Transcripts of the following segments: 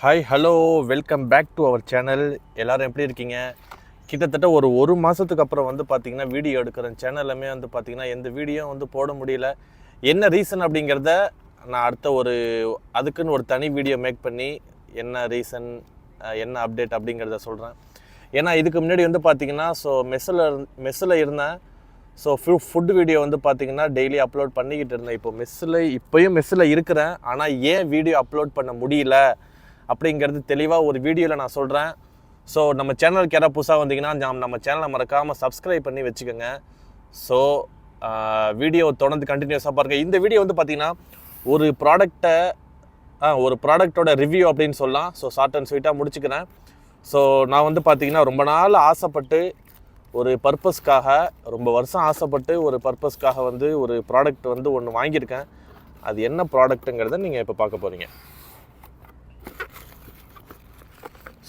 Hi hello welcome back to our channel எல்லோரும் எப்படி இருக்கீங்க? கிட்டத்தட்ட ஒரு ஒரு மாதத்துக்கு அப்புறம் வந்து பார்த்திங்கன்னா வீடியோ எடுக்கிறேன் சேனலுமே வந்து பார்த்திங்கன்னா எந்த வீடியோ வந்து போட முடியல. என்ன ரீசன் அப்படிங்கிறத நான் அடுத்த ஒரு அதுக்குன்னு ஒரு தனி வீடியோ மேக் பண்ணி என்ன ரீசன் என்ன அப்டேட் அப்படிங்கிறத சொல்கிறேன் ஏன்னா இதுக்கு முன்னாடி வந்து பார்த்தீங்கன்னா ஸோ மெஸ்ஸில் மெஸ்ஸில் இருந்தேன். ஸோ ஃபு ஃபுட் வீடியோ வந்து பார்த்தீங்கன்னா டெய்லி அப்லோட் பண்ணிக்கிட்டு இருந்தேன். இப்போ மெஸ்ஸில் இப்போயும் மெஸ்ஸில் இருக்கிறேன். ஆனால் ஏன் வீடியோ அப்லோட் பண்ண முடியல? அப்படிங்கிறது தெளிவாக ஒரு வீடியோவில் நான் சொல்கிறேன் ஸோ நம்ம சேனலுக்கு யாராவது புதுசாக வந்தீங்கன்னா நம்ம- நம்ம சேனலை மறக்காமல் சப்ஸ்கிரைப் பண்ணி வச்சுக்கோங்க. ஸோ வீடியோ தொடர்ந்து கண்டினியூஸாக பாருங்கள் இந்த வீடியோ வந்து பார்த்தீங்கன்னா ஒரு ப்ராடக்டை ஒரு ப்ராடக்டோட ரிவ்யூ அப்படின்னு சொல்லலாம். ஸோ ஷார்ட் அண்ட் ஸ்வீட்டாக முடிச்சுக்கிறேன். ஸோ நான் வந்து பார்த்தீங்கன்னா ரொம்ப நாள் ஆசைப்பட்டு ஒரு பர்பஸ்க்காக ரொம்ப வருஷம் ஆசைப்பட்டு ஒரு பர்பஸ்க்காக வந்து ஒரு ப்ராடக்ட் வந்து ஒன்று வாங்கியிருக்கேன். அது என்ன ப்ராடக்ட்டுங்கிறத நீங்கள் இப்போ பார்க்க போகிறீங்க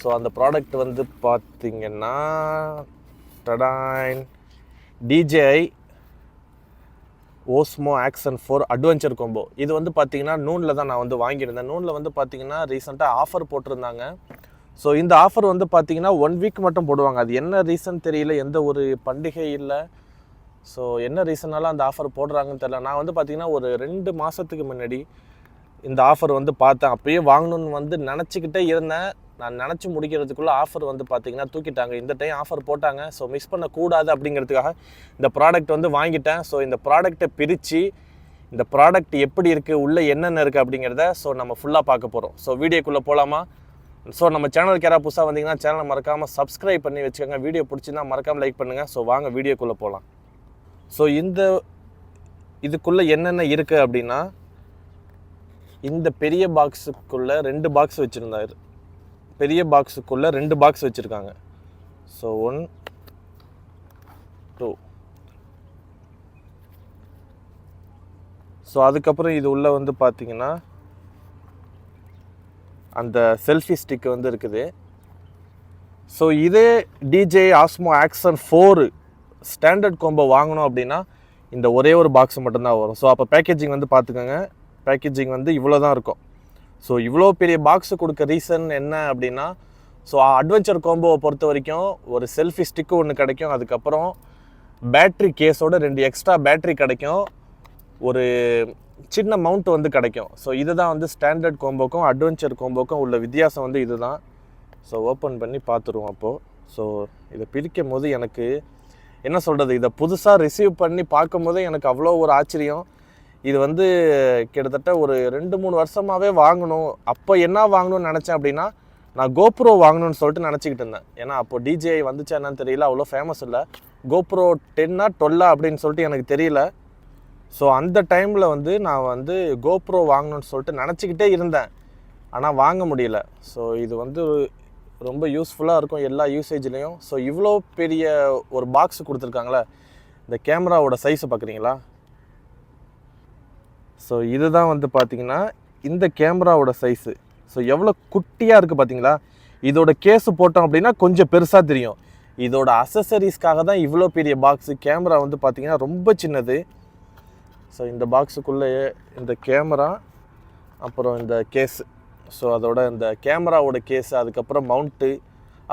ஸோ அந்த ப்ராடக்ட் வந்து பார்த்தீங்கன்னா டடாயின் DJI Osmo action four adventure combo இது வந்து பார்த்தீங்கன்னா நூனில் தான் நான் வந்து வாங்கியிருந்தேன். நூனில் வந்து பார்த்தீங்கன்னா ரீசெண்டாக ஆஃபர் போட்டிருந்தாங்க. ஸோ இந்த ஆஃபர் வந்து பார்த்தீங்கன்னா ஒன் வீக் மட்டும் போடுவாங்க. அது என்ன ரீசன் தெரியல எந்த ஒரு பண்டிகை இல்லை. ஸோ என்ன ரீசனால அந்த ஆஃபர் போடுறாங்கன்னு தெரில நான் வந்து பார்த்தீங்கன்னா ஒரு ரெண்டு மாதத்துக்கு முன்னாடி இந்த ஆஃபர் வந்து பார்த்தேன். அப்பயே வாங்கணும்னு வந்து நினச்சிக்கிட்டே இருந்தேன். நான் நினச்சி முடிக்கிறதுக்குள்ளே ஆஃபர் வந்து பார்த்தீங்கன்னா தூக்கிட்டாங்க. இந்த டைம் ஆஃபர் போட்டாங்க. ஸோ மிஸ் பண்ணக்கூடாது அப்படிங்கிறதுக்காக இந்த ப்ராடக்ட் வந்து வாங்கிட்டேன். ஸோ இந்த ப்ராடக்ட்டை பிரித்து இந்த ப்ராடக்ட் எப்படி இருக்குது உள்ளே என்னென்ன இருக்குது அப்படிங்கிறத ஸோ நம்ம ஃபுல்லாக பார்க்க போகிறோம் ஸோ வீடியோக்குள்ளே போகலாமா ஸோ நம்ம சேனலுக்கு யாராவது புதுசாக வந்தீங்கன்னா சேனலை மறக்காமல் சப்ஸ்கிரைப் பண்ணி வச்சுக்கோங்க. வீடியோ பிடிச்சின்னா மறக்காமல் லைக் பண்ணுங்கள் ஸோ வாங்க வீடியோக்குள்ளே போகலாம் ஸோ இந்த இதுக்குள்ளே என்னென்ன இருக்குது அப்படின்னா இந்த பெரிய பாக்ஸுக்குள்ளே ரெண்டு பாக்ஸ் வச்சுருந்தாரு. பெரிய பாக்ஸுக்குள்ளே ரெண்டு பாக்ஸ் வச்சுருக்காங்க. ஸோ ஒன் டூ ஸோ அதுக்கப்புறம் இது உள்ளே வந்து பார்த்திங்கன்னா அந்த செல்ஃபி ஸ்டிக் வந்து இருக்குது. ஸோ இதே DJI Osmo action four standard combo வாங்கணும் அப்படின்னா இந்த ஒரே ஒரு பாக்ஸ் மட்டும்தான் வரும். ஸோ அப்போ பேக்கேஜிங் வந்து பார்த்துக்கோங்க பேக்கேஜிங் வந்து இவ்வளோ தான் இருக்கும். ஸோ இவ்வளோ பெரிய பாக்ஸ் கொடுக்க ரீசன் என்ன அப்படின்னா ஸோ அட்வென்ச்சர் கோம்போவை பொறுத்த வரைக்கும் ஒரு செல்ஃபி ஸ்டிக்கு ஒன்று கிடைக்கும். அதுக்கப்புறம் பேட்ரி கேஸோட ரெண்டு எக்ஸ்ட்ரா பேட்ரி கிடைக்கும். ஒரு சின்ன மவுண்ட் வந்து கிடைக்கும். ஸோ இதுதான் வந்து ஸ்டாண்டர்ட் கோம்போக்கும் அட்வென்ச்சர் கோம்போக்கும் உள்ள வித்தியாசம் வந்து இதுதான். ஸோ ஓப்பன் பண்ணி பார்த்துருவோம் அப்போது ஸோ இதை பிரிக்கும் போது எனக்கு என்ன சொல்கிறது இதை புதுசாக ரிசீவ் பண்ணி பார்க்கும் போதே எனக்கு அவ்வளோ ஒரு ஆச்சரியம். இது வந்து கிட்டத்தட்ட ஒரு ரெண்டு மூணு வருஷமாகவே வாங்கணும். அப்போ என்ன வாங்கணும்னு நினச்சேன் அப்படின்னா நான் கோப்ரோ வாங்கணும்னு சொல்லிட்டு நினச்சிக்கிட்டு இருந்தேன். ஏன்னா அப்போ டிஜே வந்துச்சா என்னன்னு தெரியல அவ்வளோ ஃபேமஸ் இல்லை. கோப்ரோ டென்னா டுவெல்லா அப்படின்னு சொல்லிட்டு எனக்கு தெரியல. ஸோ அந்த டைமில் வந்து நான் வந்து கோப்ரோ வாங்கணும்னு சொல்லிட்டு நினச்சிக்கிட்டே இருந்தேன். ஆனால் வாங்க முடியல. ஸோ இது வந்து ரொம்ப யூஸ்ஃபுல்லாக இருக்கும் எல்லா யூசேஜ்லேயும் ஸோ இவ்வளோ பெரிய ஒரு பாக்ஸ் கொடுத்துருக்காங்களே இந்த கேமராவோட சைஸை பார்க்குறீங்களா ஸோ இதுதான் வந்து பார்த்திங்கன்னா இந்த கேமராவோட சைஸு ஸோ எவ்வளோ குட்டியாக இருக்குது பார்த்தீங்களா இதோட கேஸு போட்டோம் அப்படின்னா கொஞ்சம் பெருசாக தெரியும். இதோட அசசரிஸ்க்காக தான் இவ்வளோ பெரிய பாக்ஸு கேமரா வந்து பார்த்திங்கன்னா ரொம்ப சின்னது. ஸோ இந்த பாக்ஸுக்குள்ளேயே இந்த கேமரா அப்புறம் இந்த கேஸு ஸோ அதோட இந்த கேமராவோட கேஸு அதுக்கப்புறம் மவுண்ட்டு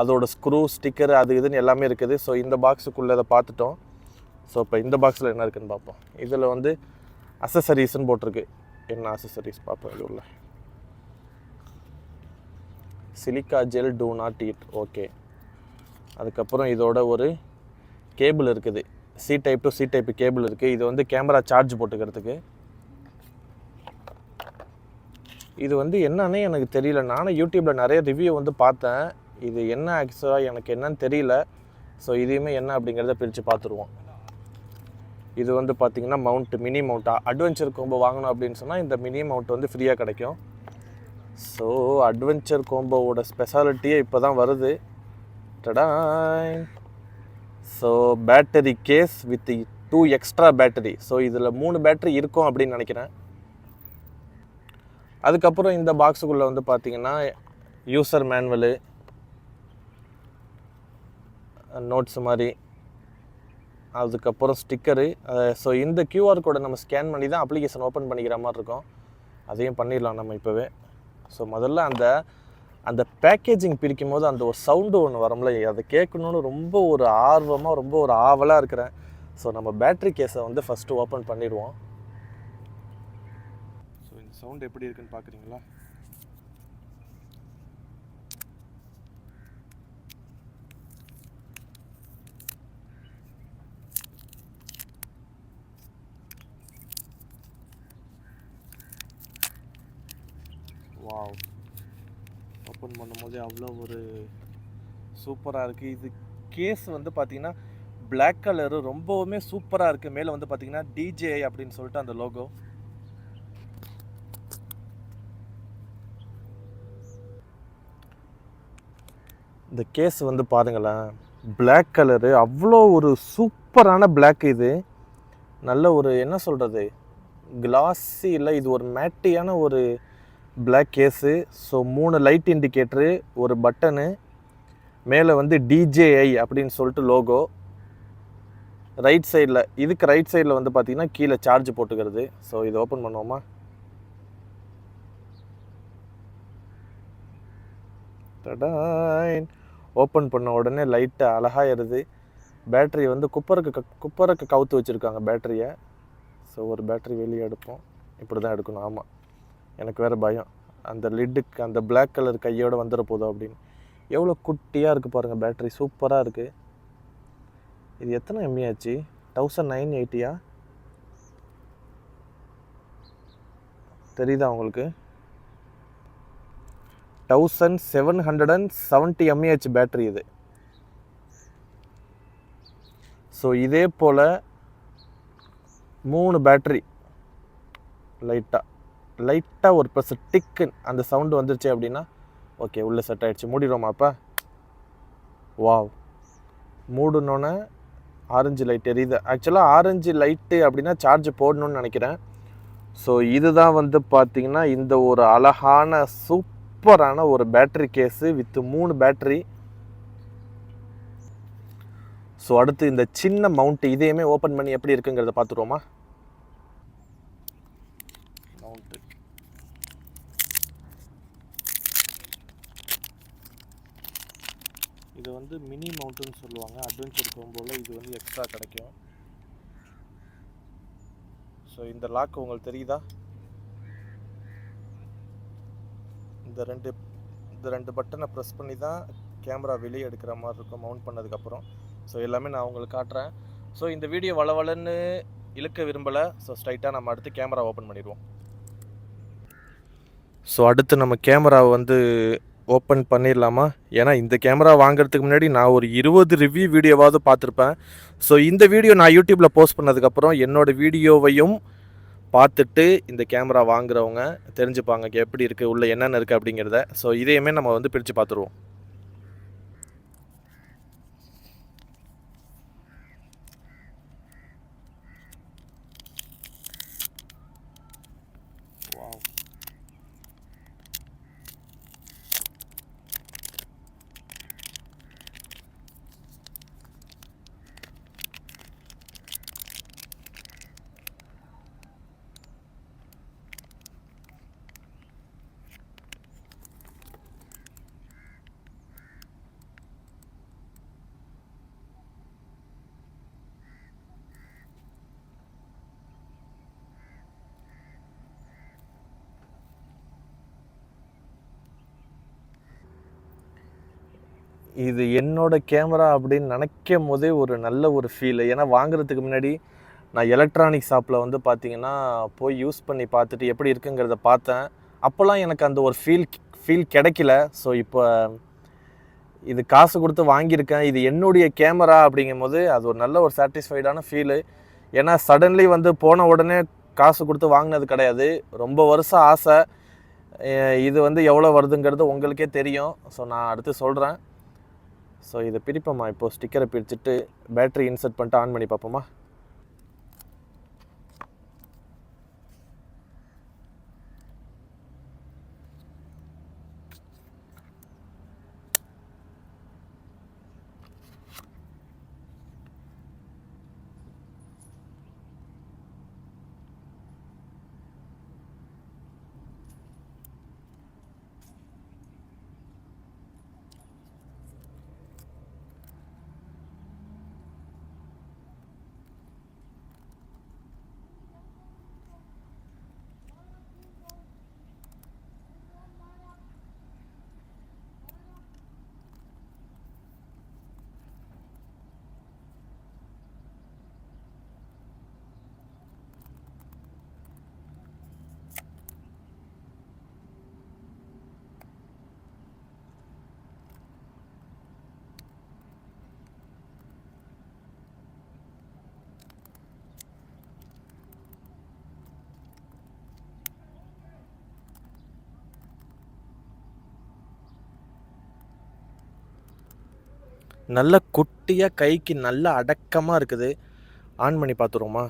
அதோட ஸ்க்ரூ ஸ்டிக்கர் அது இதுன்னு எல்லாமே இருக்குது. ஸோ இந்த பாக்ஸுக்குள்ளே அதை பார்த்துட்டோம். ஸோ இப்போ இந்த பாக்ஸில் என்ன இருக்குதுன்னு பார்ப்போம். இதில் வந்து அசசரிஸ்ன்னு போட்டிருக்கு. என்ன அசசரிஸ் பார்ப்போம் இது உள்ள silica gel do not eat. Okay. அதுக்கப்புறம் இதோட ஒரு கேபிள் இருக்குது. C type to C type cable இருக்குது இது வந்து கேமரா சார்ஜ் போட்டுக்கிறதுக்கு. இது வந்து என்னன்னே எனக்கு தெரியல. நானும் யூடியூப்பில் நிறைய ரிவ்யூ வந்து பார்த்தேன். இது என்ன ஆக்சுவலாக எனக்கு என்னன்னு தெரியல. ஸோ இதையுமே என்ன அப்படிங்கிறத பிரித்து பார்த்துருவோம். இது வந்து பார்த்திங்கன்னா மவுண்ட் மினி மவுண்ட்டாக அட்வென்ச்சர் கோம்போ வாங்கணும் அப்படின்னு சொன்னால் இந்த மினி மவுண்ட் வந்து ஃப்ரீயாக கிடைக்கும். ஸோ அட்வென்ச்சர் கோம்போவோட ஸ்பெஷாலிட்டியே இப்போ தான் வருது. டடாய் so battery case with two extra battery so இதில் மூணு பேட்டரி இருக்கும் அப்படின்னு நினைக்கிறேன். அதுக்கப்புறம் இந்த பாக்ஸுக்குள்ளே வந்து பார்த்திங்கன்னா யூசர் மேனுவலு நோட்ஸ் மாதிரி அதுக்கப்புறம் ஸ்டிக்கரு ஸோ இந்த கியூஆர் கோடை நம்ம ஸ்கேன் பண்ணி தான் அப்ளிகேஷன் ஓப்பன் பண்ணிக்கிற மாதிரி இருக்கும். அதையும் பண்ணிடலாம் நம்ம இப்போவே. ஸோ முதல்ல அந்த அந்த பேக்கேஜிங் பிரிக்கும் போது அந்த ஒரு சவுண்டு ஒன்று வரும்ல அதை கேட்கணுன்னு ரொம்ப ஒரு ஆர்வமாக ரொம்ப ஒரு ஆவலாக இருக்கிறேன். ஸோ நம்ம பேட்ரி கேஸை வந்து ஃபஸ்ட்டு ஓப்பன் பண்ணிடுவோம். ஸோ இந்த சவுண்ட் எப்படி இருக்குன்னு பார்க்குறீங்களா வாவ் ஓப்பன் பண்ணும்போதே அவ்வளோ ஒரு சூப்பராக இருக்குது இது கேஸ் வந்து பார்த்திங்கன்னா பிளாக் கலரு ரொம்பவுமே சூப்பராக இருக்குது மேலே வந்து பார்த்திங்கன்னா டிஜே அப்படின்னு சொல்லிட்டு அந்த லோகோ இந்த கேஸ் வந்து பாருங்களேன். பிளாக் கலரு அவ்வளோ ஒரு சூப்பரான பிளாக் இது. நல்ல ஒரு என்ன சொல்கிறது கிளாஸி இல்லை இது ஒரு மேட்டியான ஒரு பிளாக் கேஸு ஸோ மூணு லைட் இண்டிகேட்ரு ஒரு பட்டனு மேலே வந்து டிஜேஐ அப்படின்னு சொல்லிட்டு லோகோ ரைட் சைடில் இதுக்கு ரைட் சைடில் வந்து பார்த்தீங்கன்னா கீழே சார்ஜ் போட்டுக்கிறது. ஸோ இதை ஓப்பன் பண்ணுவோமா? டடாயின் ஓப்பன் பண்ண உடனே லைட்டு அழகாயிருது. பேட்டரி வந்து குப்பருக்கு க குப்பருக்கு கவுத்து வச்சுருக்காங்க பேட்டரியை ஸோ ஒரு பேட்டரி வெளியே எடுப்போம். இப்படி தான் எடுக்கணும். ஆமாம் எனக்கு வேறு பயம். அந்த லிட்டுக்கு அந்த பிளாக் கலர் கையோடு வந்துட போதும் அப்படின்னு. எவ்வளோ குட்டியாக இருக்குது பாருங்கள் பேட்டரி சூப்பராக இருக்குது இது எத்தனை எம்ஏ ஆச்சு? தௌசண்ட் நைன் எயிட்டியா தெரியுதா உங்களுக்கு? Thousand seven hundred and seventy mAh battery இது. ஸோ இதே போல் மூணு பேட்டரி லைட்டாக லைட்டாக ஒரு ப்ளஸ் டிக்குன்னு அந்த சவுண்டு வந்துருச்சு அப்படின்னா ஓகே உள்ளே செட் ஆகிடுச்சு மூடிடுவோமா அப்போ? வாவ் மூடணுன்னே ஆரஞ்சு லைட் எரியுது. ஆக்சுவலாக ஆரஞ்சு லைட்டு அப்படின்னா சார்ஜ் போடணும்னு நினைக்கிறேன். ஸோ இதுதான் வந்து பார்த்தீங்கன்னா இந்த ஒரு அழகான சூப்பரான ஒரு பேட்டரி கேஸு வித் மூணு பேட்டரி ஸோ அடுத்து இந்த சின்ன மவுண்ட் இதையுமே ஓப்பன் பண்ணி எப்படி இருக்குங்கிறத பார்த்துருவோமா மவுண்ட்டு இது வந்து மினி மவுண்டன் சொல்லுவாங்க. அட்வென்ச்சர் போகும்போது இது வந்து எக்ஸ்ட்ரா கிடைக்கும். ஸோ இந்த லாக் உங்களுக்கு தெரியுதா? இந்த ரெண்டு இந்த ரெண்டு பட்டனை ப்ரெஸ் பண்ணி தான் கேமரா வெளியே எடுக்கிற மாதிரி இருக்கும் மவுண்ட் பண்ணதுக்கப்புறம். ஸோ எல்லாமே நான் உங்களுக்கு காட்டுறேன். ஸோ இந்த வீடியோ வளவலன்னு இழுக்க விரும்பலை. ஸோ ஸ்ட்ரைட்டாக நம்ம அடுத்து கேமரா ஓப்பன் பண்ணிடுவோம். ஸோ அடுத்து நம்ம கேமராவை வந்து ஓப்பன் பண்ணிடலாமா? ஏன்னா இந்த கேமரா வாங்குறதுக்கு முன்னாடி நான் ஒரு இருபது ரிவ்யூ வீடியோவாவது பார்த்துருப்பேன். ஸோ இந்த வீடியோ நான் யூடியூப்பில் போஸ்ட் பண்ணதுக்கப்புறம் என்னோடய வீடியோவையும் பார்த்துட்டு இந்த கேமரா வாங்குறவங்க தெரிஞ்சுப்பாங்க எப்படி இருக்குது உள்ள என்னென்ன இருக்குது அப்படிங்கிறத. ஸோ இதையுமே நம்ம வந்து பிரித்து பார்த்துருவோம். இது என்னோட கேமரா அப்படின்னு நினைக்கும் போதே ஒரு நல்ல ஒரு ஃபீல் ஏன்னா வாங்குறதுக்கு முன்னாடி நான் எலக்ட்ரானிக் ஷாப்பில் வந்து பார்த்தீங்கன்னா போய் யூஸ் பண்ணி பார்த்துட்டு எப்படி இருக்குங்கிறத பார்த்தேன். அப்போல்லாம் எனக்கு அந்த ஒரு ஃபீல் ஃபீல் கிடைக்கல. ஸோ இப்போ இது காசு கொடுத்து வாங்கியிருக்கேன். இது என்னுடைய கேமரா அப்படிங்கும் போது அது ஒரு நல்ல ஒரு சாட்டிஸ்ஃபைடான ஃபீலு ஏன்னா சடன்லி வந்து போன உடனே காசு கொடுத்து வாங்கினது கிடையாது. ரொம்ப வருஷம் ஆசை. இது வந்து எவ்வளோ வருதுங்கிறது உங்களுக்கே தெரியும். ஸோ நான் அடுத்து சொல்கிறேன் ஸோ இதை பிரிப்போம்மா இப்போ ஸ்டிக்கரை பிரிச்சுட்டு பேட்ரி இன்சர்ட் பண்ணிட்டு ஆன் பண்ணி பார்ப்போமா? நல்ல குட்டியாக கைக்கு நல்ல அடக்கமாக இருக்குது. ஆன் பண்ணி பார்த்துருவோமா?